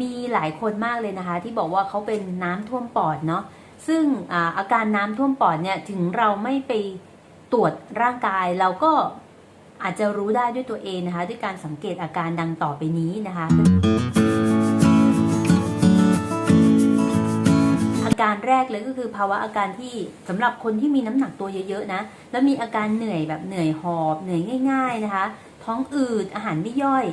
มีหลายคนมากเลยนะคะ ที่บอกว่าเขาเป็นน้ำท่วมปอดเนาะซึ่งอาอาการน้ำท่วมปอดเนี่ยถึงเราไม่ไปตรวจร่างกายเราก็อาจจะรู้ได้ด้วยตัวเองนะคะ ด้วยการสังเกตอาการดังต่อไปนี้นะคะ อาการแรกเลยก็คือภาวะอาการที่สำหรับคนที่มีน้ำหนักตัวเยอะๆนะแล้วมีอาการเหนื่อยแบบเหนื่อยหอบเหนื่อยง่าย ๆนะคะ ท้องอืดอาหารไม่ย่อย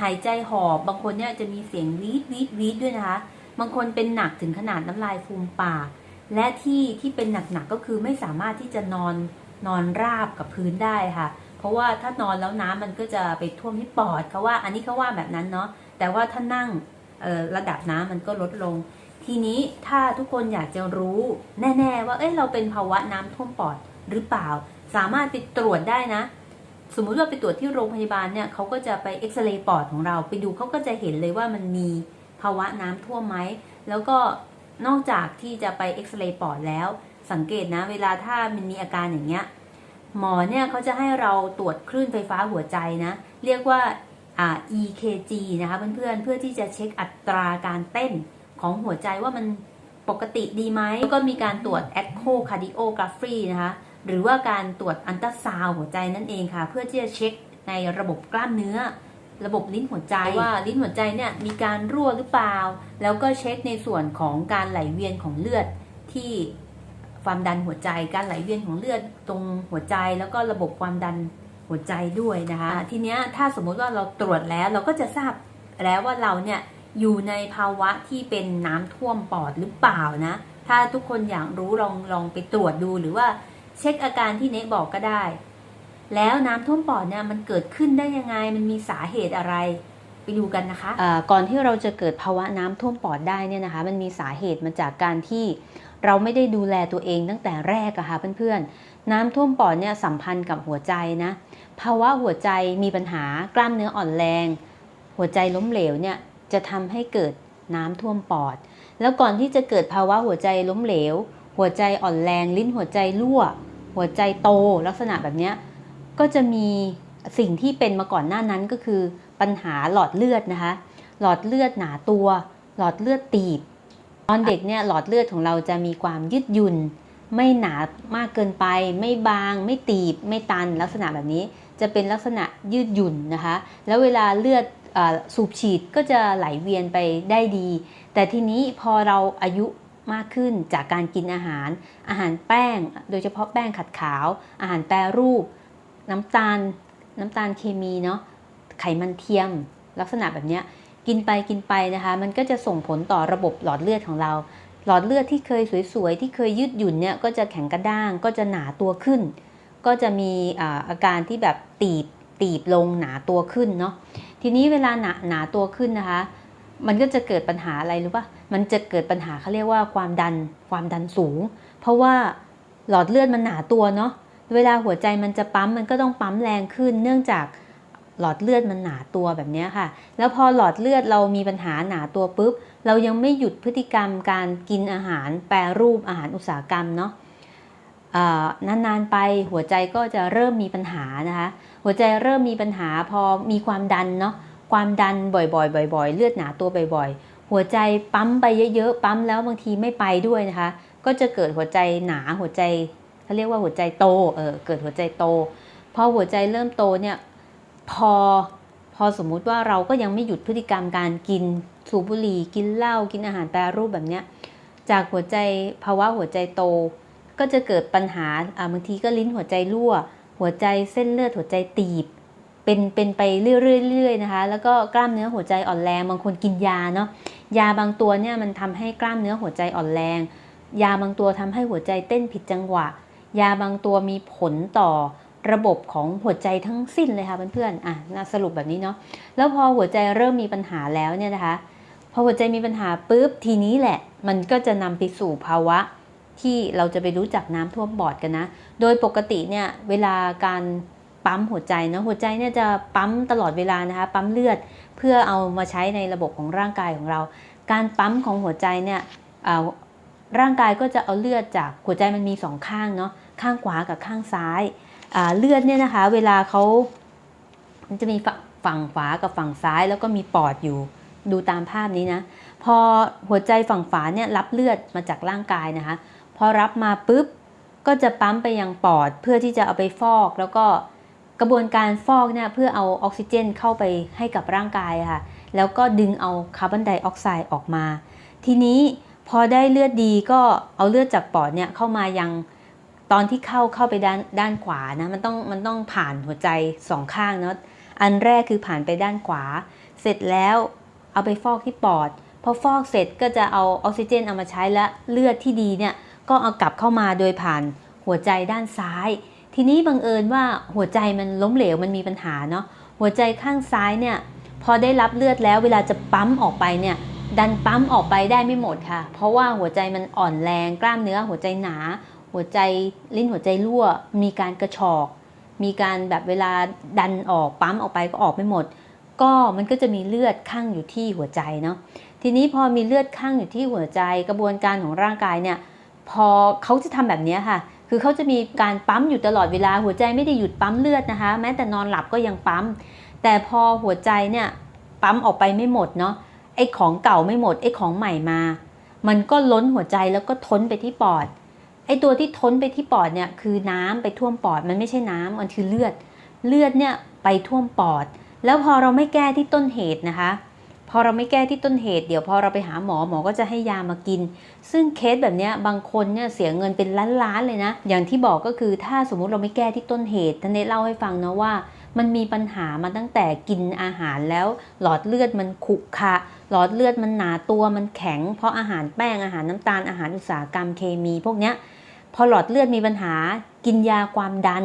หายใจหอบบางคนเนี่ยจะมีเสียงวีดวีดวีดด้วยนะคะ บางคนเป็นหนักถึงขนาดน้ำลายฟูมปาก และที่ที่เป็นหนักๆก็คือไม่สามารถที่จะนอนนอนราบกับพื้นได้ค่ะ เพราะว่าถ้านอนแล้วน้ำมันก็จะไปท่วมที่ปอดเขาว่าอันนี้เขาว่าแบบนั้นเนาะแต่ว่าถ้านั่งระดับน้ำมันก็ลดลง ทีนี้ถ้าทุกคนอยากจะรู้แน่ ๆ ว่าเอ้ยเราเป็นภาวะน้ำท่วมปอดหรือเปล่า สามารถไปตรวจได้นะ สมมุติว่าไปตรวจที่โรงพยาบาลเนี่ยเขาก็จะไปเอ็กซเรย์ปอดของเรา ไปดูเขาก็จะเห็นเลยว่ามันมีภาวะน้ำท่วมไหม แล้วก็นอกจากที่จะไปเอ็กซเรย์ปอดแล้ว สังเกตนะ เวลาถ้ามันมีอาการอย่างเงี้ยหมอเนี่ยเขาจะให้เราตรวจคลื่นไฟฟ้าหัวใจนะ เรียกว่าอ่า EKG นะคะเพื่อนๆเพื่อที่จะเช็คอัตราการเต้นของหัวใจว่ามันปกติดีไหมแล้วก็มีการตรวจ echocardiography นะคะ หรือว่าการตรวจอันตราซาวด์หัวใจนั่นเองค่ะ เพื่อที่จะเช็คในระบบกล้ามเนื้อ ระบบลิ้นหัวใจว่าลิ้นหัวใจเนี่ยมีการรั่วหรือเปล่า แล้วก็เช็คในส่วนของการไหลเวียนของเลือดที่ความดันหัวใจ การไหลเวียนของเลือดตรงหัวใจ แล้วก็ระบบความดันหัวใจด้วยนะคะอ่าทีเนี้ยถ้าสมมุติว่าเราตรวจแล้วเราก็จะทราบแล้วว่าเราเนี่ยอยู่ในภาวะที่เป็นน้ำท่วมปอดหรือเปล่านะ ถ้าทุกคนอยากรู้ลองลองไปตรวจดูหรือว่า เช็คอาการที่เนกบอกก็ได้ แล้วน้ำท่วมปอดเนี่ยมันเกิดขึ้นได้ยังไง มันมีสาเหตุอะไร ไปดูกันนะคะก่อนที่เราจะเกิดภาวะน้ำท่วมปอดได้เนี่ยนะคะ มันมีสาเหตุมาจากการที่เราไม่ได้ดูแลตัวเองตั้งแต่แรกอะค่ะเพื่อนๆ น้ำท่วมปอดเนี่ยสัมพันธ์กับหัวใจนะ ภาวะหัวใจมีปัญหากล้ามเนื้ออ่อนแรง หัวใจล้มเหลวเนี่ยจะทำให้เกิดน้ำท่วมปอด แล้วก่อนที่จะเกิดภาวะหัวใจล้มเหลว หัวใจอ่อนแรง ลิ้นหัวใจรั่ว หัวใจโตลักษณะแบบนี้ก็จะมีสิ่งที่เป็นมาก่อนหน้านั้นก็คือปัญหาหลอดเลือดนะคะ หลอดเลือดหนาตัว หลอดเลือดตีบ ตอนเด็กเนี่ยหลอดเลือดของเราจะมีความยืดหยุ่น ไม่หนามากเกินไป ไม่บาง ไม่ตีบ ไม่ตันลักษณะแบบนี้จะเป็นลักษณะยืดหยุ่นนะคะ แล้วเวลาเลือดอสูบฉีดก็จะไหลเวียนไปได้ดี แต่ทีนี้พอเราอายุ มากขึ้นจากการกินอาหาร อาหารแป้ง โดยเฉพาะแป้งขัดขาว อาหารแปรรูป น้ำตาล น้ำตาลเคมีเนาะ ไขมันเทียม ลักษณะแบบนี้กินไปกินไปนะคะ มันก็จะส่งผลต่อระบบหลอดเลือดของเรา หลอดเลือดที่เคยสวยๆ ที่เคยยืดหยุ่นเนี่ยก็จะแข็งกระด้าง ก็จะหนาตัวขึ้น ก็จะมีอาการที่แบบตีบตีบลงหนาตัวขึ้นเนาะ ทีนี้เวลาหนาหนาตัวขึ้นนะคะ มันก็จะเกิดปัญหาอะไรรู้ปะมันจะเกิดปัญหาเขาเรียกว่าความดัน ความดันสูง เพราะว่าหลอดเลือดมันหนาตัวเนาะ เวลาหัวใจมันจะปั๊มมันก็ต้องปั๊มแรงขึ้น เนื่องจากหลอดเลือดมันหนาตัวแบบนี้ค่ะ แล้วพอหลอดเลือดเรามีปัญหาหนาตัวปุ๊บ เรายังไม่หยุดพฤติกรรมการกินอาหารแปรรูปอาหารอุตสาหกรรมเนาะนานๆไปหัวใจก็จะเริ่มมีปัญหานะคะ หัวใจเริ่มมีปัญหาพอมีความดันเนาะ ความดันบ่อยๆบ่อยๆ เลือดหนาตัวบ่อยๆ หัวใจปั๊มไปเยอะๆ ปั๊มแล้วบางทีไม่ไปด้วยนะคะ ก็จะเกิดหัวใจหนาหัวใจเขาเรียกว่าหัวใจโต เออ เกิดหัวใจโต พอหัวใจเริ่มโตเนี่ยพอพอสมมุติว่าเราก็ยังไม่หยุดพฤติกรรมการกินสูบบุหรี่กินเหล้ากินอาหารแปรรูปแบบเนี้ยจากหัวใจภาวะหัวใจโต ก็จะเกิดปัญหาอ่าบางทีก็ลิ้นหัวใจรั่ว หัวใจเส้นเลือดหัวใจตีบ เป็นเป็นไปเรื่อยๆนะคะ แล้วก็กล้ามเนื้อหัวใจอ่อนแรง บางคนกินยาเนาะยาบางตัวเนี่ยมันทำให้กล้ามเนื้อหัวใจอ่อนแรง ยาบางตัวทำให้หัวใจเต้นผิดจังหวะ ยาบางตัวมีผลต่อระบบของหัวใจทั้งสิ้นเลยค่ะเพื่อนๆอะสรุปแบบนี้เนาะแล้วพอหัวใจเริ่มมีปัญหาแล้วเนี่ยนะคะพอหัวใจมีปัญหาปุ๊บทีนี้แหละ มันก็จะนำไปสู่ภาวะที่เราจะไปรู้จักน้ำท่วมปอดกันนะ โดยปกติเนี่ยเวลาการ ปั๊มหัวใจเนาะหัวใจเนี่ยจะปั๊มตลอดเวลานะคะ ปั๊มเลือดเพื่อเอามาใช้ในระบบของร่างกายของเรา การปั๊มของหัวใจเนี่ยร่างกายก็จะเอาเลือดจากหัวใจมันมีสองข้างเนาะข้างขวากับข้างซ้ายเลือดเนี่ยนะคะ เวลาเขามันจะมีฝั่งขวากับฝั่งซ้าย แล้วก็มีปอดอยู่ดูตามภาพนี้นะ พอหัวใจฝั่งฝาเนี่ยรับเลือดมาจากร่างกายนะคะ พอรับมาปุ๊บก็จะปั๊มไปยังปอดเพื่อที่จะเอาไปฟอกแล้วก็ กระบวนการฟอกเนี่ยเพื่อเอาออกซิเจนเข้าไปให้กับร่างกายค่ะ แล้วก็ดึงเอาคาร์บอนไดออกไซด์ออกมา ทีนี้พอได้เลือดดีก็เอาเลือดจากปอดเนี่ยเข้ามายังตอนที่เข้าเข้าไปด้านด้านขวานะมันต้องมันต้องผ่านหัวใจสองข้างเนาะอันแรกคือผ่านไปด้านขวา เสร็จแล้วเอาไปฟอกที่ปอดพอฟอกเสร็จก็จะเอาออกซิเจนเอามาใช้และเลือดที่ดีเนี่ยก็เอากลับเข้ามาโดยผ่านหัวใจด้านซ้าย ทีนี้บังเอิญว่าหัวใจมันล้มเหลวมันมีปัญหาเนาะหัวใจข้างซ้ายเนี่ยพอได้รับเลือดแล้วเวลาจะปั๊มออกไปเนี่ยดันปั๊มออกไปได้ไม่หมดค่ะ เพราะว่าหัวใจมันอ่อนแรงกล้ามเนื้อหัวใจหนา หัวใจลิ้นหัวใจรั่ว มีการกระชอก มีการแบบเวลาดันออกปั๊มออกไปก็ออกไม่หมด ก็มันก็จะมีเลือดข้างอยู่ที่หัวใจเนาะทีนี้พอมีเลือดข้างอยู่ที่หัวใจกระบวนการของร่างกายเนี่ยพอเขาจะทำแบบนี้ค่ะ คือเขาจะมีการปั๊มอยู่ตลอดเวลา หัวใจไม่ได้หยุดปั๊มเลือดนะคะ แม้แต่นอนหลับก็ยังปั๊ม แต่พอหัวใจเนี่ยปั๊มออกไปไม่หมดเนาะไอ้ของเก่าไม่หมดไอ้ของใหม่มา มันก็ล้นหัวใจแล้วก็ท้นไปที่ปอดไอ้ตัวที่ท้นไปที่ปอดเนี่ยคือน้ำไปท่วมปอดมันไม่ใช่น้ำมันคือเลือด เลือดเนี่ยไปท่วมปอด แล้วพอเราไม่แก้ที่ต้นเหตุนะคะ พอเราไม่แก้ที่ต้นเหตุเดี๋ยวพอเราไปหาหมอหมอก็จะให้ยามากิน ซึ่งเคสแบบนี้บางคนเนี่ยเสียเงินเป็นล้านๆเลยนะ อย่างที่บอกก็คือถ้าสมมุติเราไม่แก้ที่ต้นเหตุท่านเนเล่าให้ฟังนะว่า มันมีปัญหามาตั้งแต่กินอาหารแล้ว หลอดเลือดมันขรุขะหลอดเลือดมันหนาตัวมันแข็ง เพราะอาหารแป้งอาหารน้ำตาลอาหารอุตสาหกรรมเคมี พวกเนี้ยพอหลอดเลือดมีปัญหา กินยาความดัน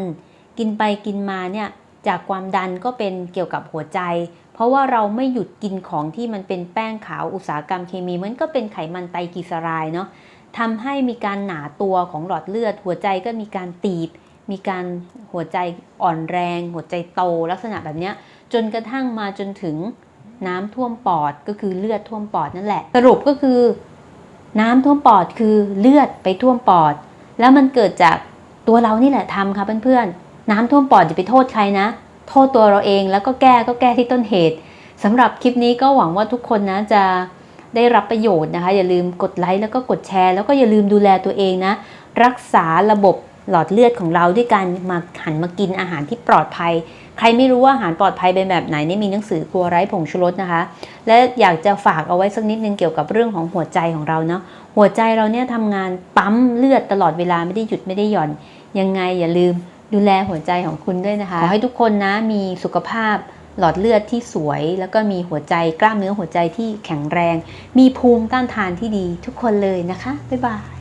กินไปกินมาเนี่ยจากความดันก็เป็นเกี่ยวกับหัวใจ เพราะว่าเราไม่หยุดกินของที่มันเป็นแป้งขาวอุตสาหกรรมเคมีมันก็เป็นไขมันไตรกลีเซอไรด์เนาะทำให้มีการหนาตัวของหลอดเลือด หัวใจก็มีการตีบ มีการหัวใจอ่อนแรง หัวใจโตลักษณะแบบเนี้ยจนกระทั่งมาจนถึงน้ำท่วมปอดก็คือเลือดท่วมปอดนั่นแหละ สรุปก็คือ น้ำท่วมปอดคือเลือดไปท่วมปอด แล้วมันเกิดจากตัวเรานี่แหละทำค่ะเพื่อนๆน้ำท่วมปอดจะไปโทษใครนะ โทษตัวเราเอง แล้วก็แก้ก็แก้ที่ต้นเหตุสำหรับคลิปนี้ก็หวังว่าทุกคนนะจะได้รับประโยชน์นะคะ อย่าลืมกดไลค์แล้วก็กดแชร์ แล้วก็อย่าลืมดูแลตัวเองนะ รักษาระบบหลอดเลือดของเราด้วยการมาหันมากินอาหารที่ปลอดภัย ใครไม่รู้ว่าอาหารปลอดภัยเป็นแบบไหนนี่มีหนังสือครัวไร้ผงชูรสนะคะ และอยากจะฝากเอาไว้สักนิดนึงเกี่ยวกับเรื่องของหัวใจของเราเนาะหัวใจเราเนี่ยทำงานปั๊มเลือดตลอดเวลาไม่ได้หยุดไม่ได้หย่อนยังไงอย่าลืม ดูแลหัวใจของคุณด้วยนะคะ ขอให้ทุกคนนะมีสุขภาพหลอดเลือดที่สวย แล้วก็มีหัวใจกล้ามเนื้อหัวใจที่แข็งแรง มีภูมิต้านทานที่ดีทุกคนเลยนะคะ บ๊ายบาย